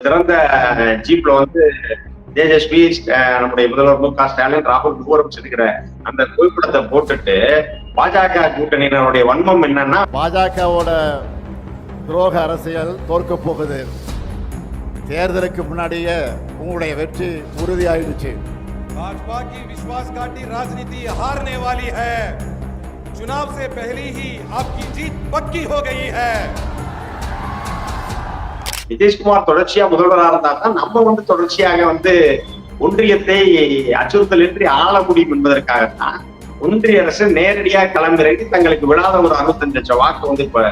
திறந்த ஜீப்ல வந்து தேஜஸ்வி அஹ், நம்முடைய முதல்வர் மு க ஸ்டாலின் ராகுல் மூவரும் செல்கிற அந்த புகைப்படத்தை போட்டுட்டு பாஜக கூட்டணியினருடைய வன்மம் என்னன்னா பாஜகவோட துரோக அரசியல் தோற்க போகுது தேர்தலுக்கு முன்னாடியே உங்களுடைய வெற்றி உறுதியாயிடுச்சு भाजपा की विश्वासघाती राजनीति हारने वाली है चुनाव से पहले ही आपकी जीत पक्की हो गई है நிதிஷ்குமார் தொடர்ச்சியா முதல்வராக இருந்தால்தான் நம்ம வந்து தொடர்ச்சியாக வந்து ஒன்றியத்தை அச்சுறுத்தல் இன்றி ஆள முடியும் என்பதற்காகத்தான் ஒன்றிய அரசு நேரடியாக களமிறங்கி தங்களுக்கு விழாத ஒரு அறுபத்தஞ்சு லட்சம் வாக்கு வந்து இப்ப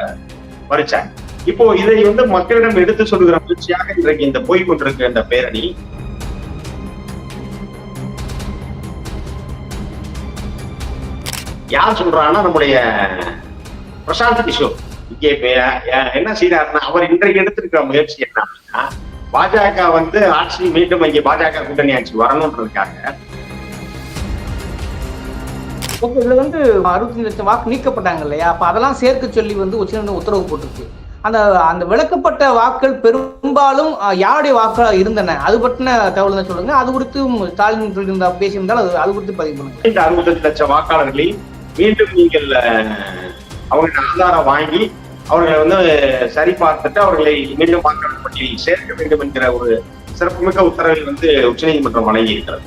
பறிச்சாங்க. இப்போ இதை வந்து மக்களிடம் எடுத்து சொல்லுகிற முயற்சியாக இன்றைக்கு இந்த போய் கொண்டிருக்கிற இந்த பேரணி. யார் சொல்றான்னா நம்முடைய பிரசாந்த் கிஷோர். இங்கே என்ன செய்யறாருன்னா அவர் இன்றைக்கு எடுத்திருக்கிற முயற்சி என்ன அப்படின்னா பாஜக வந்து ஆட்சி மீண்டும் இங்கே பாஜக கூட்டணி ஆட்சி வரணுன்றதுக்காக ஓகே இதுல வந்து அறுபத்தஞ்சு லட்சம் வாக்கு நீக்கப்பட்டாங்க இல்லையா? அப்ப அதெல்லாம் சேர்க்க சொல்லி வந்து உச்சநீதிமன்றம் உத்தரவு போட்டிருக்கு. அந்த அந்த விளக்கப்பட்ட வாக்கள் பெரும்பாலும் யாருடைய வாக்களா இருந்தன? அது பற்றின தகவல் தான் சொல்லுங்க? அது குறித்து ஸ்டாலின் சொல்லியிருந்தா பேசியிருந்தால் அது அது குறித்து பதிவு பண்ணுங்க. இந்த அறுபத்தஞ்சு லட்சம் வாக்காளர்களை மீண்டும் நீங்கள் அஹ், அவர்கள் ஆதாரம் வாங்கி அவர்களை வந்து சரி பார்த்துட்டு அவர்களை மீண்டும் வாக்காளர் பட்டியலில் சேர்க்க வேண்டும் என்கிற ஒரு சிறப்புமிக்க உத்தரவை வந்து உச்சநீதிமன்றம் வழங்கி இருக்கிறது